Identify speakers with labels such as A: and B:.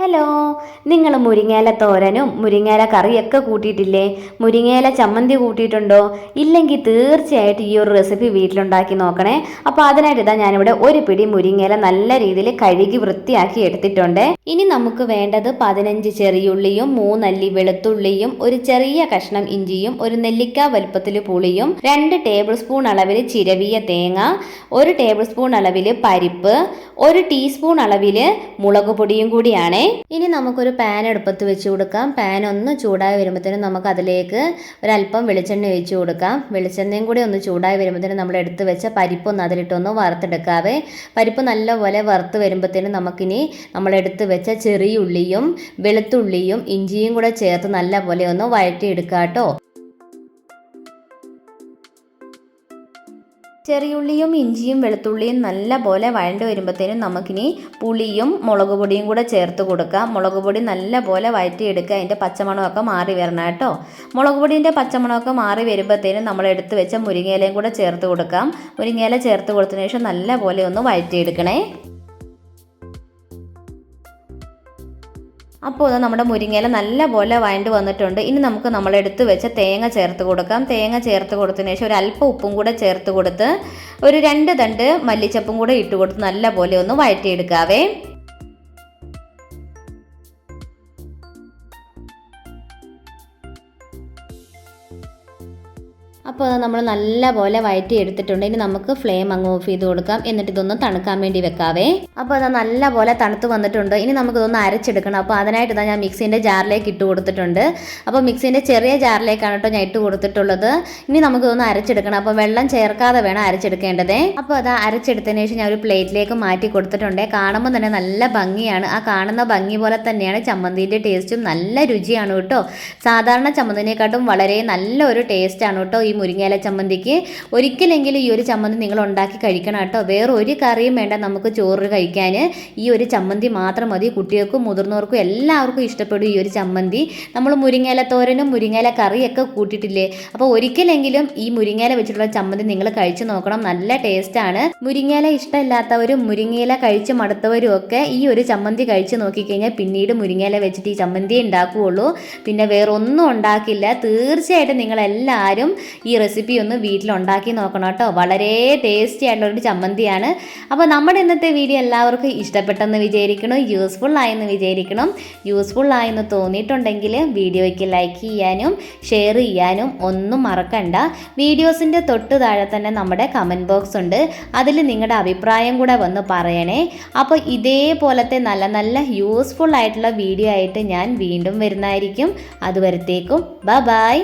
A: Hello നിങ്ങൾ മുരിങ്ങയില തോരനും മുരിങ്ങയില കറിയൊക്കെ കൂട്ടിയിട്ടില്ലേ? മുരിങ്ങയില ചമ്മന്തി കൂട്ടിയിട്ടുണ്ടോ? ഇല്ലെങ്കിൽ തീർച്ചയായിട്ടും ഈ ഒരു റെസിപ്പി വീട്ടിലുണ്ടാക്കി നോക്കണേ. അപ്പോൾ അതിനായിട്ട് ഇതാ ഞാനിവിടെ ഒരു പിടി മുരിങ്ങയില നല്ല രീതിയിൽ കഴുകി വൃത്തിയാക്കി എടുത്തിട്ടുണ്ട്. ഇനി നമുക്ക് വേണ്ടത് പതിനഞ്ച് ചെറിയുള്ളിയും മൂന്നല്ലി വെളുത്തുള്ളിയും ഒരു ചെറിയ കഷ്ണം ഇഞ്ചിയും ഒരു നെല്ലിക്ക വലുപ്പത്തിൽ പുളിയും രണ്ട് ടേബിൾ സ്പൂൺ അളവിൽ ചിരവിയ തേങ്ങ ഒരു ടേബിൾ സ്പൂൺ അളവിൽ പരിപ്പ് ഒരു ടീസ്പൂൺ അളവിൽ മുളക് പൊടിയും കൂടിയാണേ. ഇനി നമുക്കൊരു പാൻ എടുപ്പത്ത് വെച്ച് കൊടുക്കാം. പാൻ ഒന്ന് ചൂടായി വരുമ്പോഴത്തേനും നമുക്ക് അതിലേക്ക് ഒരല്പം വെളിച്ചെണ്ണ ഒഴിച്ച് കൊടുക്കാം. വെളിച്ചെണ്ണയും കൂടി ഒന്ന് ചൂടായി വരുമ്പോഴത്തേനും നമ്മൾ എടുത്ത് വെച്ച പരിപ്പൊന്ന് അതിലിട്ടൊന്ന് വറുത്തെടുക്കാവേ. പരിപ്പ് നല്ലപോലെ വറുത്ത് വരുമ്പോഴത്തേനും നമുക്കിനി നമ്മൾ എടുത്ത് വെച്ച ചെറിയ ഉള്ളിയും വെളുത്തുള്ളിയും ഇഞ്ചിയും കൂടെ ചേർത്ത് നല്ലപോലെ ഒന്ന് വഴറ്റിയെടുക്കാം കേട്ടോ ചെറിയുള്ളിയും ഇഞ്ചിയും വെളുത്തുള്ളിയും നല്ല പോലെ വഴണ്ട് വരുമ്പോഴത്തേനും നമുക്കിനി പുളിയും മുളക് പൊടിയും കൂടെ ചേർത്ത് കൊടുക്കാം. മുളക് പൊടി നല്ല പോലെ വഴറ്റിയെടുക്കുക. അതിന്റെ പച്ചമണമൊക്കെ മാറി വരണം കേട്ടോ. മുളക് പൊടിന്റെ പച്ചമണമൊക്കെ മാറി വരുമ്പോഴത്തേനും നമ്മൾ എടുത്ത് വെച്ച മുരിങ്ങയിലയും കൂടെ ചേർത്ത് കൊടുക്കാം. മുരിങ്ങയില ചേർത്ത് കൊടുത്തതിന് ശേഷം നല്ല പോലെ ഒന്ന് വഴറ്റിയെടുക്കണേ. അപ്പോൾ ഇത് നമ്മുടെ മുരിങ്ങയില നല്ല പോലെ വഴണ്ട് വന്നിട്ടുണ്ട്. ഇനി നമുക്ക് നമ്മൾ എടുത്തു വെച്ച തേങ്ങ ചേർത്ത് കൊടുക്കാം. തേങ്ങ ചേർത്ത് കൊടുത്തതിന് ശേഷം ഒരു അല്പം ഉപ്പും കൂടെ ചേർത്ത് കൊടുത്ത് ഒരു രണ്ട് തണ്ട് മല്ലിച്ചപ്പും കൂടെ ഇട്ട് കൊടുത്ത് നല്ല പോലെ ഒന്ന് വഴറ്റിയെടുക്കാവേ. അപ്പോൾ നമ്മൾ നല്ല പോലെ വഴറ്റി എടുത്തിട്ടുണ്ട്. ഇനി നമുക്ക് ഫ്ലെയിം അങ്ങ് ഓഫ് ചെയ്ത് കൊടുക്കാം. എന്നിട്ട് ഇതൊന്ന് തണുക്കാൻ വേണ്ടി വെക്കാവേ. അപ്പോൾ അത് നല്ല പോലെ തണുത്ത് വന്നിട്ടുണ്ട്. ഇനി നമുക്ക് ഇതൊന്ന് അരച്ചെടുക്കണം. അപ്പോൾ അതിനായിട്ട് ഇതാ ഞാൻ മിക്സിന്റെ ജാറിലേക്ക് ഇട്ട് കൊടുത്തിട്ടുണ്ട്. അപ്പോൾ മിക്സിന്റെ ചെറിയ ജാറിലേക്കാണ് കേട്ടോ ഞാൻ ഇട്ട് കൊടുത്തിട്ടുള്ളത്. ഇനി നമുക്ക് ഇതൊന്ന് അരച്ചെടുക്കണം. അപ്പോൾ വെള്ളം ചേർക്കാതെ വേണം അരച്ചെടുക്കേണ്ടതേ. അപ്പോൾ അത് അരച്ചെടുത്തതിന് ശേഷം ഞാൻ ഒരു പ്ലേറ്റിലേക്ക് മാറ്റി കൊടുത്തിട്ടുണ്ട്. കാണുമ്പോൾ തന്നെ നല്ല ഭംഗിയാണ്. ആ കാണുന്ന ഭംഗി പോലെ തന്നെയാണ് ചമ്മന്തിന്റെ ടേസ്റ്റും നല്ല രുചിയാണ് കേട്ടോ. സാധാരണ ചമ്മന്തിനെക്കാട്ടും വളരെ നല്ല ഒരു ടേസ്റ്റാണ് കേട്ടോ ഈ മുരിങ്ങയില ചമ്മന്തിക്ക് ഒരിക്കലെങ്കിലും ഈ ഒരു ചമ്മന്തി നിങ്ങൾ ഉണ്ടാക്കി കഴിക്കണം കേട്ടോ. വേറെ ഒരു കറിയും വേണ്ട നമുക്ക് ചോറ് കഴിക്കാൻ. ഈ ഒരു ചമ്മന്തി മാത്രം മതി. കുട്ടികൾക്കും മുതിർന്നവർക്കും എല്ലാവർക്കും ഇഷ്ടപ്പെടും ഈ ഒരു ചമ്മന്തി. നമ്മൾ മുരിങ്ങയില തോരനും മുരിങ്ങയില കറിയൊക്കെ കൂട്ടിയിട്ടില്ലേ? അപ്പോൾ ഒരിക്കലെങ്കിലും ഈ മുരിങ്ങയില വെച്ചിട്ടുള്ള ചമ്മന്തി നിങ്ങൾ കഴിച്ചു നോക്കണം. നല്ല ടേസ്റ്റാണ് മുരിങ്ങയില ഇഷ്ടമില്ലാത്തവരും മുരിങ്ങയില കഴിച്ച് മടുത്തവരും ഒക്കെ ഈ ഒരു ചമ്മന്തി കഴിച്ച് നോക്കിക്കഴിഞ്ഞാൽ പിന്നീട് മുരിങ്ങയില വെച്ചിട്ട് ഈ ചമ്മന്തി ഉണ്ടാക്കുകയുള്ളൂ. പിന്നെ വേറൊന്നും ഉണ്ടാക്കില്ല. തീർച്ചയായിട്ടും നിങ്ങളെല്ലാവരും ഈ റെസിപ്പി ഒന്ന് വീട്ടിലുണ്ടാക്കി നോക്കണം കേട്ടോ. വളരെ ടേസ്റ്റി ആയിട്ടുള്ളൊരു ചമ്മന്തിയാണ്. അപ്പോൾ നമ്മുടെ ഇന്നത്തെ വീഡിയോ എല്ലാവർക്കും ഇഷ്ടപ്പെട്ടെന്ന് വിചാരിക്കണം യൂസ്ഫുൾ ആയെന്ന് വിചാരിക്കണം. യൂസ്ഫുൾ ആയെന്ന് തോന്നിയിട്ടുണ്ടെങ്കിൽ വീഡിയോയ്ക്ക് ലൈക്ക് ചെയ്യാനും ഷെയർ ചെയ്യാനും ഒന്നും മറക്കണ്ട. വീഡിയോസിന്റെ തൊട്ട് താഴെ തന്നെ നമ്മുടെ കമന്റ് ബോക്സ് ഉണ്ട്. അതിൽ നിങ്ങളുടെ അഭിപ്രായം കൂടെ വന്ന് പറയണേ. അപ്പോൾ ഇതേപോലത്തെ നല്ല നല്ല യൂസ്ഫുൾ ആയിട്ടുള്ള വീഡിയോ ആയിട്ട് ഞാൻ വീണ്ടും വരുന്നതായിരിക്കും. അതുവരത്തേക്കും. ബ ബായ്